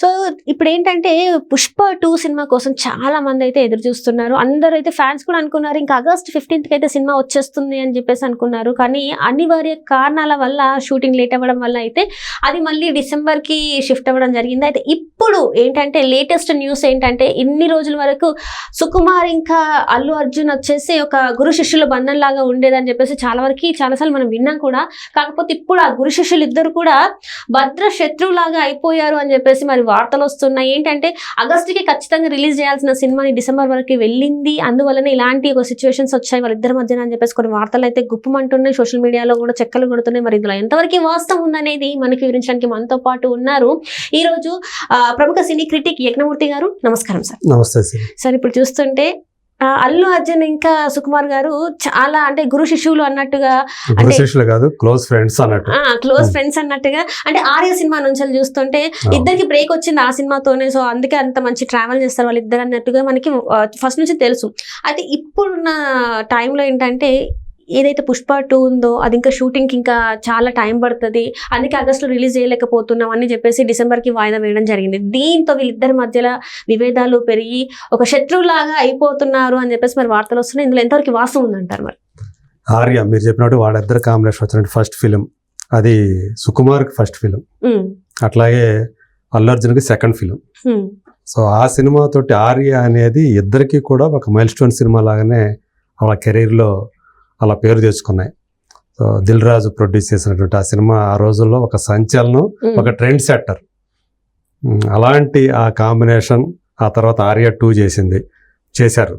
So ఇప్పుడు ఏంటంటే Pushpa two cinema కోసం చాలా మంది అయితే ఎదురు చూస్తున్నారు. అందరూ అయితే ఫ్యాన్స్ కూడా అనుకున్నారు ఇంకా ఆగస్ట్ ఫిఫ్టీన్త్కి అయితే సినిమా వచ్చేస్తుంది అని చెప్పేసి అనుకున్నారు. కానీ అనివార్య కారణాల వల్ల షూటింగ్ లేట్ అవ్వడం వల్ల అయితే అది మళ్ళీ డిసెంబర్కి షిఫ్ట్ అవ్వడం జరిగింది. అయితే ఇప్పుడు ఏంటంటే లేటెస్ట్ న్యూస్ ఏంటంటే ఇన్ని రోజుల వరకు సుకుమార్ ఇంకా అల్లు అర్జున్ వచ్చేసి ఒక గురు శిష్యుల బంధం లాగా ఉండేదని చెప్పేసి చాలా వరకు చాలాసార్లు మనం విన్నాం కూడా. కాకపోతే ఇప్పుడు ఆ గురు శిష్యులు ఇద్దరు కూడా భద్ర శత్రువులాగా అయిపోయారు అని చెప్పేసి మరి వార్తలు వస్తున్నాయి. ఏంటంటే ఆగస్టుకి ఖచ్చితంగా రిలీజ్ చేయాల్సిన సినిమాని డిసెంబర్ వరకు వెళ్ళింది. అందువల్లనే ఇలాంటి ఒక సిచ్యువేషన్స్ వచ్చాయి. వాళ్ళిద్దరి మధ్యన అని చెప్పేసి కొన్ని వార్తలు అయితే గుప్పమంటున్నాయి. సోషల్ మీడియాలో కూడా చెక్కలు కొడుతున్నాయి. మరి ఇందులో ఎంతవరకు వాస్తవం ఉందనేది మనకి వివరించడానికి మనతో పాటు ఉన్నారు. ఈ రోజు ప్రముఖ సినీ క్రిటిక్ యజ్ఞమూర్తి గారు నమస్కారం సార్. నమస్తే సార్. సార్ ఇప్పుడు చూస్తుంటే అల్లు అర్జున్ ఇంకా సుకుమార్ గారు చాలా అంటే గురు శిష్యులు అన్నట్టుగా గురు అంటే- శిష్యులు కాదు క్లోజ్ ఫ్రెండ్స్ అన్నట్టు. Close Hmm. ఫ్రెండ్స్ అన్నట్టుగా. అంటే ఆర్య సినిమా నుంచి చూస్తుంటే ఇద్దరికి బ్రేక్ వచ్చింది ఆ సినిమాతోనే. సో అందుకే అంత మంచి ట్రావెల్ చేస్తారు వాళ్ళు ఇద్దరు అన్నట్టుగా మనకి ఫస్ట్ నుంచి తెలుసు. అయితే ఇప్పుడున్న టైంలో ఏంటంటే ఏదైతే పుష్ప టూ ఉందో అది ఇంకా షూటింగ్కి ఇంకా చాలా టైం పడుతుంది. అందుకే ఆగస్టులో రిలీజ్ చేయలేకపోతున్నాం అని చెప్పేసి డిసెంబర్కి వాయిదా వేయడం జరిగింది. దీంతో వీళ్ళిద్దరి మధ్యలో విభేదాలు పెరిగి ఒక శత్రువులాగా అయిపోతున్నారు అని చెప్పేసి మరి వార్తలు వస్తున్నాయి. ఇందులో ఎంతవరకు వాస్తవం ఉందంటారు మరి? ఆర్య మీరు చెప్పినట్టు వాళ్ళిద్దరు కాంబినేషన్ వచ్చినట్టు ఫస్ట్ ఫిలిం. అది సుకుమార్కి ఫస్ట్ ఫిలిం. అట్లాగే అల్లు అర్జున్కి సెకండ్ ఫిలిం. సో ఆ సినిమాతోటి ఆర్య అనేది ఇద్దరికి కూడా ఒక మైల్ స్టోన్ సినిమా లాగానే వాళ్ళ కెరీర్లో అలా పేరు తెచ్చుకున్నాయి. సో దిల్ రాజు ప్రొడ్యూస్ చేసినటువంటి ఆ సినిమా ఆ రోజుల్లో ఒక సంచలనం. ఒక ట్రెండ్ సెట్టర్. అలాంటి ఆ కాంబినేషన్ ఆ తర్వాత ఆర్య టూ చేసింది చేశారు.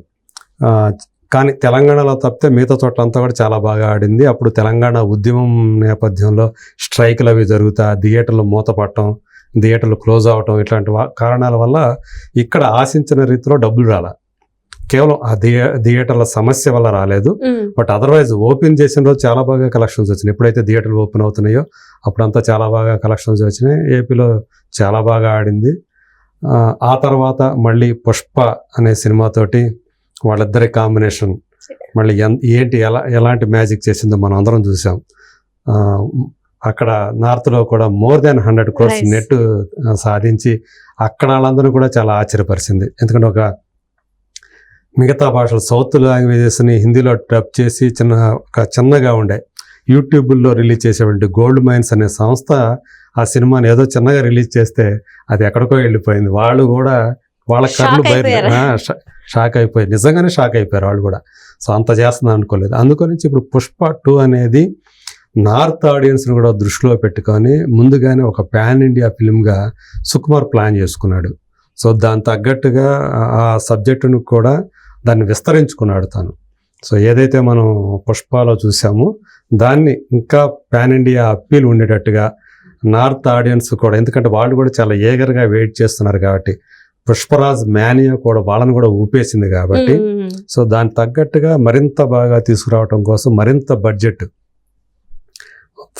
కానీ తెలంగాణలో తప్పితే మిగతా చోట్ల అంతా కూడా చాలా బాగా ఆడింది. అప్పుడు తెలంగాణ ఉద్యమం నేపథ్యంలో స్ట్రైకులు అవి జరుగుతా థియేటర్లు మూతపడటం థియేటర్లు క్లోజ్ అవటం ఇట్లాంటి కారణాల వల్ల ఇక్కడ ఆశించిన రీతిలో డబ్బులు రాల. కేవలం ఆ థియే థియేటర్ల సమస్య వల్ల రాలేదు. బట్ అదర్వైజ్ ఓపెన్ చేసిన రోజు చాలా బాగా కలెక్షన్స్ వచ్చినాయి. ఎప్పుడైతే థియేటర్లు ఓపెన్ అవుతున్నాయో అప్పుడంతా చాలా బాగా కలెక్షన్స్ వచ్చినాయి. ఏపీలో చాలా బాగా ఆడింది. ఆ, తర్వాత మళ్ళీ పుష్ప అనే సినిమాతోటి వాళ్ళిద్దరి కాంబినేషన్ మళ్ళీ ఎన్ ఏంటి ఎలా ఎలాంటి మ్యాజిక్ చేసిందో మనం అందరం చూసాం. అక్కడ నార్త్లో కూడా more than hundred crores Nice. Net సాధించి అక్కడ వాళ్ళందరూ కూడా చాలా ఆశ్చర్యపరిచింది. ఎందుకంటే ఒక మిగతా భాషలు సౌత్ లాంగ్వేజెస్ని హిందీలో డబ్ చేసి చిన్న ఒక చిన్నగా ఉండే. యూట్యూబ్లో రిలీజ్ చేసేటువంటి గోల్డ్ మైన్స్ అనే సంస్థ ఆ సినిమాని ఏదో చిన్నగా రిలీజ్ చేస్తే అది ఎక్కడికో వెళ్ళిపోయింది. వాళ్ళు కూడా వాళ్ళ కళ్ళు బయట షాక్ అయిపోయి నిజంగానే షాక్ అయిపోయారు వాళ్ళు కూడా. సో అంత చేస్తుందని అనుకోలేదు. అందుకని ఇప్పుడు పుష్ప టూ అనేది నార్త్ ఆడియన్స్ని కూడా దృష్టిలో పెట్టుకొని ముందుగానే ఒక పాన్ ఇండియా ఫిల్మ్గా సుకుమార్ ప్లాన్ చేసుకున్నాడు. సో దాని తగ్గట్టుగా ఆ సబ్జెక్టును కూడా దాన్ని విస్తరించుకున్నాడు తను. సో ఏదైతే మనం పుష్పాలో చూసామో దాన్ని ఇంకా పాన్ ఇండియా అప్పీల్ ఉండేటట్టుగా నార్త్ ఆడియన్స్ కూడా ఎందుకంటే వాళ్ళు కూడా చాలా ఏగర్గా వెయిట్ చేస్తున్నారు కాబట్టి పుష్పరాజ్ మేనియా కూడా వాళ్ళని కూడా ఊపేసింది కాబట్టి సో దానికి తగ్గట్టుగా మరింత బాగా తీసుకురావటం కోసం మరింత బడ్జెట్.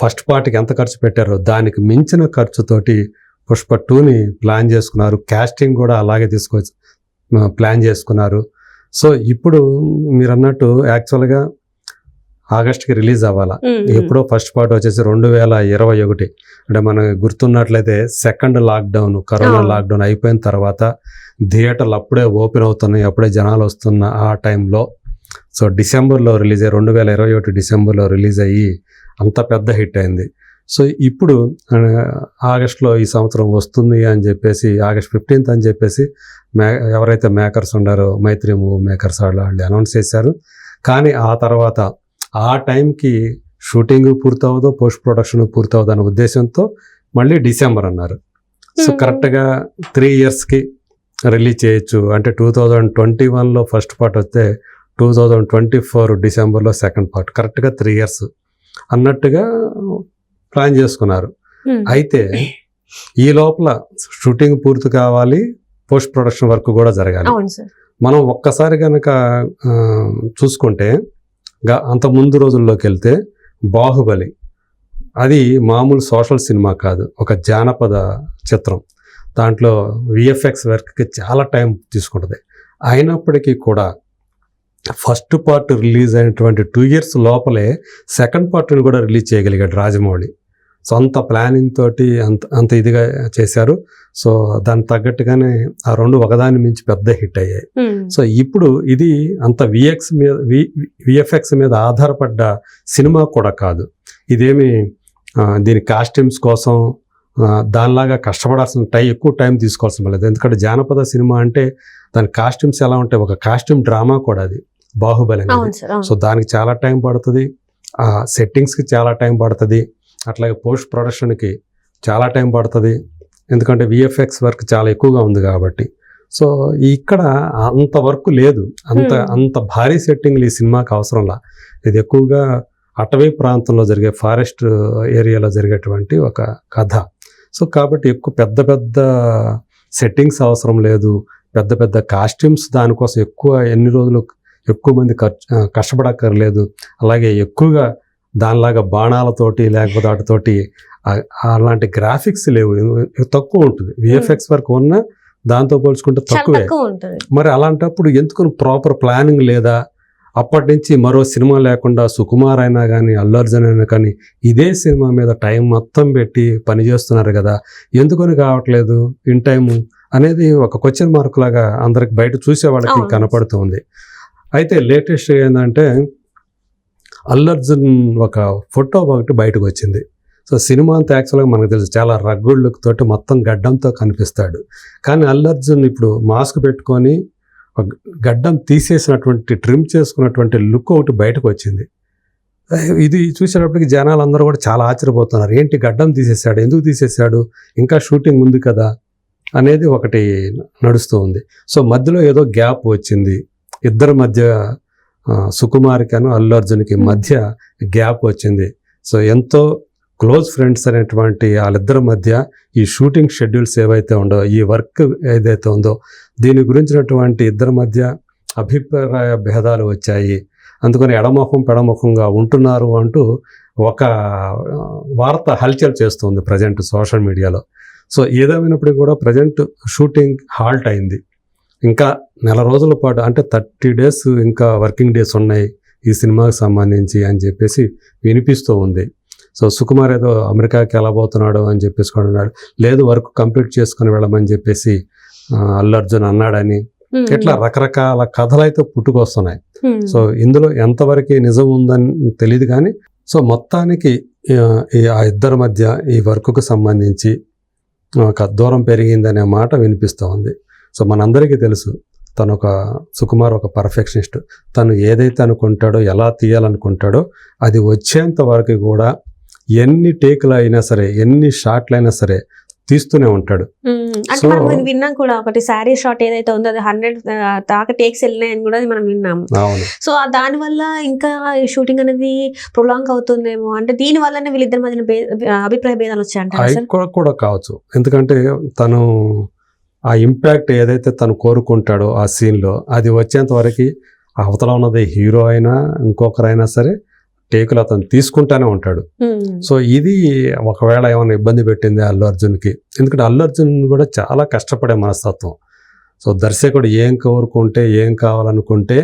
ఫస్ట్ పార్ట్కి ఎంత ఖర్చు పెట్టారో దానికి మించిన ఖర్చుతోటి పుష్ప టూని ప్లాన్ చేసుకున్నారు. కాస్టింగ్ కూడా అలాగే తీసుకొచ్చి ఆ, ప్లాన్ చేసుకున్నారు. సో ఇప్పుడు మీరు అన్నట్టు యాక్చువల్గా ఆగస్ట్కి రిలీజ్ అవ్వాలా. ఎప్పుడో ఫస్ట్ పార్ట్ వచ్చేసి రెండు వేల ఇరవై ఒకటి అంటే మనకు గుర్తున్నట్లయితే సెకండ్ లాక్డౌన్ కరోనా. లాక్డౌన్ అయిపోయిన తర్వాత థియేటర్లు అప్పుడే ఓపెన్ అవుతున్నాయి అప్పుడే జనాలు వస్తున్న ఆ టైంలో సో డిసెంబర్లో రిలీజ్ అయ్యి రెండు వేల ఇరవై ఒకటి డిసెంబర్లో రిలీజ్ అయ్యి అంత పెద్ద హిట్ అయింది సో ఇప్పుడు ఆగస్ట్లో ఈ సంవత్సరం వస్తుంది అని చెప్పేసి ఆగస్ట్ ఫిఫ్టీన్త్ అని చెప్పేసి మే ఎవరైతే మేకర్స్ ఉండారో మైత్రి మూవీ మేకర్స్ వాళ్ళు వాళ్ళు అనౌన్స్ చేశారు. కానీ ఆ తర్వాత ఆ టైంకి షూటింగ్ పూర్తవదో పోస్ట్ ప్రొడక్షన్ పూర్తవదో అనే ఉద్దేశంతో మళ్ళీ డిసెంబర్ అన్నారు. సో. కరెక్ట్గా త్రీ ఇయర్స్కి రిలీజ్ చేయొచ్చు. అంటే టూ థౌజండ్ ట్వంటీ వన్లో ఫస్ట్ పార్ట్ వస్తే టూ థౌజండ్ ట్వంటీ ఫోర్ డిసెంబర్లో సెకండ్ పార్ట్. కరెక్ట్గా త్రీ ఇయర్స్ అన్నట్టుగా ప్లాన్ చేసుకున్నారు. అయితే ఈ లోపల షూటింగ్ పూర్తి కావాలి పోస్ట్ ప్రొడక్షన్ వర్క్ కూడా జరగాలి. మనం ఒక్కసారి కనుక చూసుకుంటే అంత ముందు రోజుల్లోకి వెళ్తే బాహుబలి అది మామూలు సోషల్ సినిమా కాదు ఒక జానపద చిత్రం. దాంట్లో విఎఫ్ఎక్స్ వర్క్కి చాలా టైం తీసుకుంటుంది. అయినప్పటికీ కూడా ఫస్ట్ పార్ట్ రిలీజ్ అయినటువంటి టూ ఇయర్స్ లోపలే సెకండ్ పార్ట్ని కూడా రిలీజ్ చేయగలిగాడు రాజమౌళి. సో అంత ప్లానింగ్ తోటి అంత అంత ఇదిగా చేశారు. సో దానికి తగ్గట్టుగానే ఆ రెండు ఒకదాని మించి పెద్ద హిట్ అయ్యాయి. సో ఇప్పుడు ఇది అంత విఎక్స్ మీద విఎఫ్ఎక్స్ మీద ఆధారపడ్డ సినిమా కూడా కాదు. ఇదేమి దీని కాస్ట్యూమ్స్ కోసం దానిలాగా కష్టపడాల్సిన టైం ఎక్కువ టైం తీసుకోవాల్సిన లేదు. ఎందుకంటే జానపద సినిమా అంటే దాని కాస్ట్యూమ్స్ ఎలా ఉంటాయి? ఒక కాస్ట్యూమ్ డ్రామా కూడా అది. బాహుబలి అనేది. సో దానికి చాలా టైం పడుతుంది. సెట్టింగ్స్కి చాలా టైం పడుతుంది. అట్లాగే పోస్ట్ ప్రొడక్షన్కి చాలా టైం పడుతుంది. ఎందుకంటే విఎఫ్ఎక్స్ వర్క్ చాలా ఎక్కువగా ఉంది కాబట్టి. సో ఇక్కడ అంత వర్క్ లేదు. అంత. అంత భారీ సెట్టింగ్లు ఈ సినిమాకి అవసరంలా ఇది ఎక్కువగా అటవీ ప్రాంతంలో జరిగే ఫారెస్ట్ ఏరియాలో జరిగేటువంటి ఒక కథ. సో కాబట్టి ఎక్కువ పెద్ద పెద్ద సెట్టింగ్స్ అవసరం లేదు. పెద్ద పెద్ద కాస్ట్యూమ్స్ దానికోసం ఎక్కువ ఎన్ని రోజులు ఎక్కువ మంది ఖర్చు కష్టపడక్కర్లేదు. అలాగే ఎక్కువగా దానిలాగా బాణాలతోటి లేకపోతే వాటితోటి అలాంటి గ్రాఫిక్స్ లేవు. తక్కువ ఉంటుంది. విఎఫ్ఎక్స్ వర్క్ ఉన్న దాంతో పోల్చుకుంటే తక్కువే. మరి అలాంటప్పుడు ఎందుకు ప్రాపర్ ప్లానింగ్ లేదా? అప్పటి నుంచి మరో సినిమా లేకుండా సుకుమార్ అయినా కానీ అల్లు అర్జున్ అయినా కానీ ఇదే సినిమా మీద టైం మొత్తం పెట్టి పని చేస్తున్నారు కదా. ఎందుకని కావట్లేదు? ఇన్ టైం అనేది ఒక క్వశ్చన్ మార్క్ లాగా అందరికి బయట చూసే వాళ్ళకి అవును. కనపడుతుంది అయితే లేటెస్ట్ ఏంటంటే అల్లర్జున్ ఒక ఫోటో ఒకటి బయటకు వచ్చింది. సో సినిమా అంతా యాక్చువల్గా మనకు తెలుసు చాలా రగ్గుడ్ లుక్ తోటి మొత్తం గడ్డంతో కనిపిస్తాడు. కానీ అల్లు అర్జున్ ఇప్పుడు మాస్క్ పెట్టుకొని గడ్డం తీసేసినటువంటి ట్రిమ్ చేసుకున్నటువంటి లుక్ ఒకటి బయటకు వచ్చింది. ఇది చూసేటప్పటికి జనాలు అందరూ కూడా చాలా ఆశ్చర్యపోతున్నారు. ఏంటి గడ్డం తీసేశాడు? ఎందుకు తీసేశాడు? ఇంకా షూటింగ్ ఉంది కదా? అనేది ఒకటి నడుస్తూ ఉంది. సో మధ్యలో ఏదో గ్యాప్ వచ్చింది. ఇద్దరి మధ్య సుకుమార్కిను అల్లు అర్జున్కి Hmm. మధ్య గ్యాప్ వచ్చింది. సో ఎంతో క్లోజ్ ఫ్రెండ్స్ అనేటువంటి వాళ్ళిద్దరి మధ్య ఈ షూటింగ్ షెడ్యూల్స్ ఏవైతే ఉండో ఈ వర్క్ ఏదైతే ఉందో దీని గురించినటువంటి ఇద్దరి మధ్య అభిప్రాయ భేదాలు వచ్చాయి. అందుకని ఎడముఖం పెడముఖంగా ఉంటున్నారు అంటూ ఒక వార్త హల్చల్ చేస్తుంది ప్రజెంట్ సోషల్ మీడియాలో. సో ఏదేమైనప్పటికీ కూడా ప్రజెంట్ షూటింగ్ హాల్ట్ అయింది. ఇంకా నెల రోజుల పాటు అంటే థర్టీ డేస్ ఇంకా వర్కింగ్ డేస్ ఉన్నాయి ఈ సినిమాకి సంబంధించి అని చెప్పేసి వినిపిస్తూ ఉంది. సో సుకుమార్ ఏదో అమెరికాకి వెళ్ళబోతున్నాడు అని చెప్పేసి అన్నాడు. లేదు వర్క్ కంప్లీట్ చేసుకుని వెళ్ళమని చెప్పేసి అల్లు అర్జున్ అన్నాడని. ఇట్లా రకరకాల కథలు అయితే పుట్టుకొస్తున్నాయి సో ఇందులో ఎంతవరకు నిజం ఉందని తెలియదు కానీ సో మొత్తానికి ఆ, ఈ ఆ ఇద్దరి మధ్య ఈ వర్క్కు సంబంధించి ఒక దూరం పెరిగిందనే మాట వినిపిస్తూ ఉంది. సో మనందరికీ తెలుసు తను ఒక సుకుమార్ ఒక పర్ఫెక్షనిస్ట్. తను ఏదైతే అనుకుంటాడో ఎలా తీయాలనుకుంటాడో అది వచ్చేంత వరకు కూడా ఎన్ని టేకులు అయినా సరే ఎన్ని షాట్లు అయినా సరే తీస్తూనే ఉంటాడు. అంటే మనం విన్నాం కూడా ఒకటి శారీ షాట్ ఏదైతే ఉందో అది హండ్రెడ్ దాకా టేక్స్ వెళ్ళినాయని కూడా మనం విన్నాము సో ఆ దాని వల్ల ఇంకా షూటింగ్ అనేది ప్రొలాంగ్ అవుతుందేమో అంటే దీని వల్లనే వీళ్ళిద్దరి మధ్యన భే- అభిప్రాయ భేదాలు కూడా కూడా కావచ్చు. ఎందుకంటే తను ఆ ఇంపాక్ట్ ఏదైతే తను కోరుకుంటాడో ఆ సీన్లో అది వచ్చేంత వరకు అవతల ఉన్నది హీరో అయినా ఇంకొకరైనా సరే టేకులు అతను తీసుకుంటానే ఉంటాడు. సో ఇది ఒకవేళ ఏమైనా ఇబ్బంది పెట్టింది అల్లు అర్జున్కి. ఎందుకంటే అల్లు అర్జున్ కూడా చాలా కష్టపడే మనస్తత్వం. సో దర్శకుడు ఏం కోరుకుంటే ఏం కావాలనుకుంటే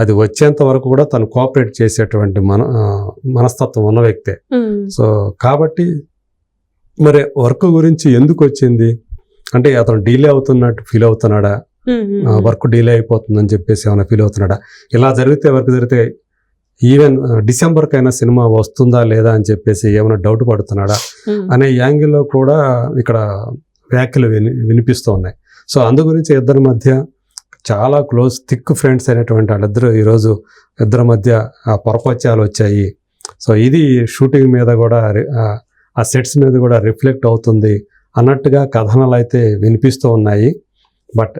అది వచ్చేంత వరకు కూడా తను కోఆపరేట్ చేసేటువంటి మన మనస్తత్వం ఉన్న వ్యక్తే. సో కాబట్టి మరి వర్క్ గురించి ఎందుకు వచ్చింది? అంటే అతను డీలే అవుతున్నట్టు ఫీల్ అవుతున్నాడా? వర్క్ డీలే అయిపోతుందని చెప్పేసి ఏమైనా ఫీల్ అవుతున్నాడా? ఇలా జరిగితే వర్క్ జరిగితే ఈవెన్ డిసెంబర్కైనా సినిమా వస్తుందా లేదా అని చెప్పేసి ఏమైనా డౌట్ పడుతున్నాడా? అనే యాంగిల్లో కూడా ఇక్కడ వ్యాఖ్యలు విని వినిపిస్తూ ఉన్నాయి. సో అందు గురించి ఇద్దరి మధ్య చాలా క్లోజ్ థిక్ ఫ్రెండ్స్ అయినటువంటి వాళ్ళిద్దరు ఈరోజు ఇద్దరి మధ్య ఆ పొరపత్యాలు వచ్చాయి. సో ఇది షూటింగ్ మీద కూడా ఆ సెట్స్ మీద కూడా రిఫ్లెక్ట్ అవుతుంది. అన్నట్టుగా కథనాలు అయితే వినిపిస్తూ ఉన్నాయి. బట్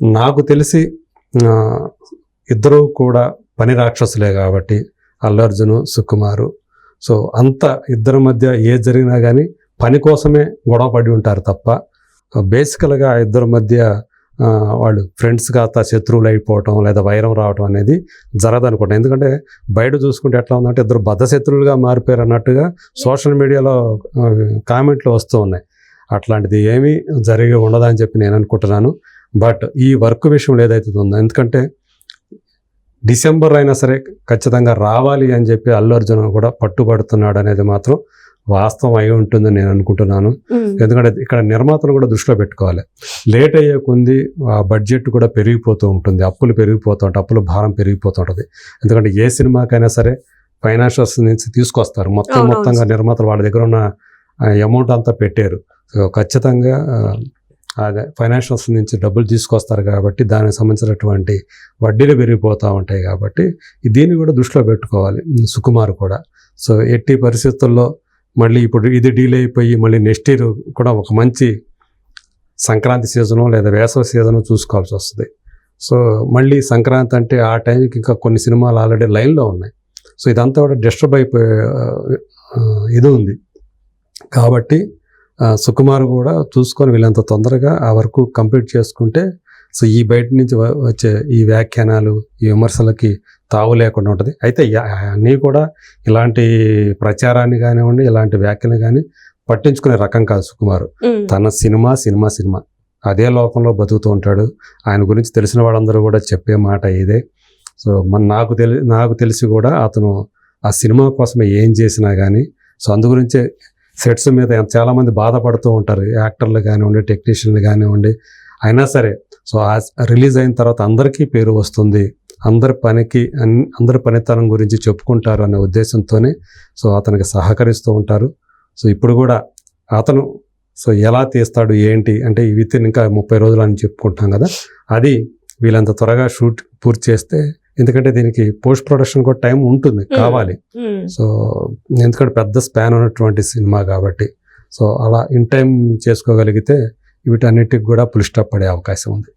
నాకు తెలిసి ఇద్దరూ కూడా పని రాక్షసులే కాబట్టి అల్లు అర్జును సుకుమారు. సో అంత ఇద్దరి మధ్య ఏ జరిగినా కానీ పని కోసమే గొడవ పడి ఉంటారు తప్ప బేసికల్గా ఇద్దరి మధ్య వాళ్ళు ఫ్రెండ్స్ కాస్త శత్రువులు అయిపోవటం లేదా వైరం రావటం అనేది జరగదు అనుకుంటాను ఎందుకంటే బయట చూసుకుంటే ఎట్లా ఉందంటే ఇద్దరు బద్ధ శత్రువులుగా మారిపోయారు అన్నట్టుగా సోషల్ మీడియాలో కామెంట్లు వస్తూ ఉన్నాయి. అట్లాంటిది ఏమీ జరిగి ఉండదని చెప్పి నేను అనుకుంటున్నాను. బట్ ఈ వర్క్ విషయంలో ఏదైతే ఉందో ఎందుకంటే డిసెంబర్ అయినా సరే ఖచ్చితంగా రావాలి అని చెప్పి అల్లు అర్జున్ కూడా పట్టుబడుతున్నాడు అనేది మాత్రం వాస్తవం అయి ఉంటుందని నేను అనుకుంటున్నాను. ఎందుకంటే ఇక్కడ నిర్మాతలు కూడా దృష్టిలో పెట్టుకోవాలి. లేట్ అయ్యే కొంది ఆ బడ్జెట్ కూడా పెరిగిపోతూ ఉంటుంది. అప్పులు పెరిగిపోతూ ఉంటాయి. అప్పుల భారం పెరిగిపోతూ ఉంటుంది. ఎందుకంటే ఏ సినిమాకైనా సరే ఫైనాన్షియల్స్ నుంచి తీసుకొస్తారు. మొత్తం. మొత్తంగా నిర్మాతలు వాళ్ళ దగ్గర ఉన్న అమౌంట్ అంతా పెట్టారు. సో ఖచ్చితంగా ఫైనాన్షియల్స్ నుంచి డబ్బులు తీసుకొస్తారు కాబట్టి దానికి సంబంధించినటువంటి వడ్డీలు పెరిగిపోతూ ఉంటాయి కాబట్టి దీన్ని కూడా దృష్టిలో పెట్టుకోవాలి. సుకుమార్ కూడా. సో ఎట్టి పరిస్థితుల్లో మళ్ళీ ఇప్పుడు ఇది డీల్ అయిపోయి మళ్ళీ నెక్స్ట్ ఇయర్ కూడా ఒక మంచి సంక్రాంతి సీజను లేదా వేసవి సీజను చూసుకోవాల్సి వస్తుంది. సో మళ్ళీ సంక్రాంతి అంటే ఆ టైంకి ఇంకా కొన్ని సినిమాలు ఆల్రెడీ లైన్లో ఉన్నాయి. సో ఇదంతా కూడా డిస్టర్బ్ అయిపోయే ఇది ఉంది. కాబట్టి సుకుమార్ కూడా చూసుకొని వీళ్ళంత తొందరగా ఆ వరకు కంప్లీట్ చేసుకుంటే సో ఈ బయట నుంచి వచ్చే ఈ వ్యాఖ్యానాలు ఈ విమర్శలకి తావు లేకుండా ఉంటుంది. అయితే అన్నీ కూడా ఇలాంటి ప్రచారాన్ని కానివ్వండి ఇలాంటి వ్యాఖ్యలు కానీ పట్టించుకునే రకం కాదు సుకుమార్. తన సినిమా సినిమా సినిమా. అదే లోకంలో బతుకుతూ ఉంటాడు. ఆయన గురించి తెలిసిన వాళ్ళందరూ కూడా చెప్పే మాట ఇదే. సో మన నాకు తెలి నాకు తెలిసి కూడా అతను ఆ సినిమా కోసమే ఏం చేసినా కానీ సో అందు గురించే సెట్స్ మీద చాలామంది బాధపడుతూ ఉంటారు. యాక్టర్లు కానివ్వండి టెక్నీషియన్లు కానివ్వండి అయినా సరే. సో ఆ రిలీజ్ అయిన తర్వాత అందరికీ పేరు వస్తుంది. అందరి పనికి అన్- అందరి పనితనం గురించి చెప్పుకుంటారు అనే ఉద్దేశంతోనే సో అతనికి సహకరిస్తూ ఉంటారు. సో ఇప్పుడు కూడా అతను సో ఎలా తీస్తాడు ఏంటి అంటే విత్ ఇన్ ఇంకా ముప్పై రోజులు అని చెప్పుకుంటాం కదా. అది వీళ్ళంత త్వరగా షూట్ పూర్తి చేస్తే ఎందుకంటే దీనికి పోస్ట్ ప్రొడక్షన్ కూడా టైం ఉంటుంది కావాలి. సో ఎందుకంటే పెద్ద స్పాన్ ఉన్నటువంటి సినిమా కాబట్టి. సో అలా ఇన్ టైం చేసుకోగలిగితే వీటన్నిటికి కూడా పుల్ స్టాప్ పడే అవకాశం ఉంది.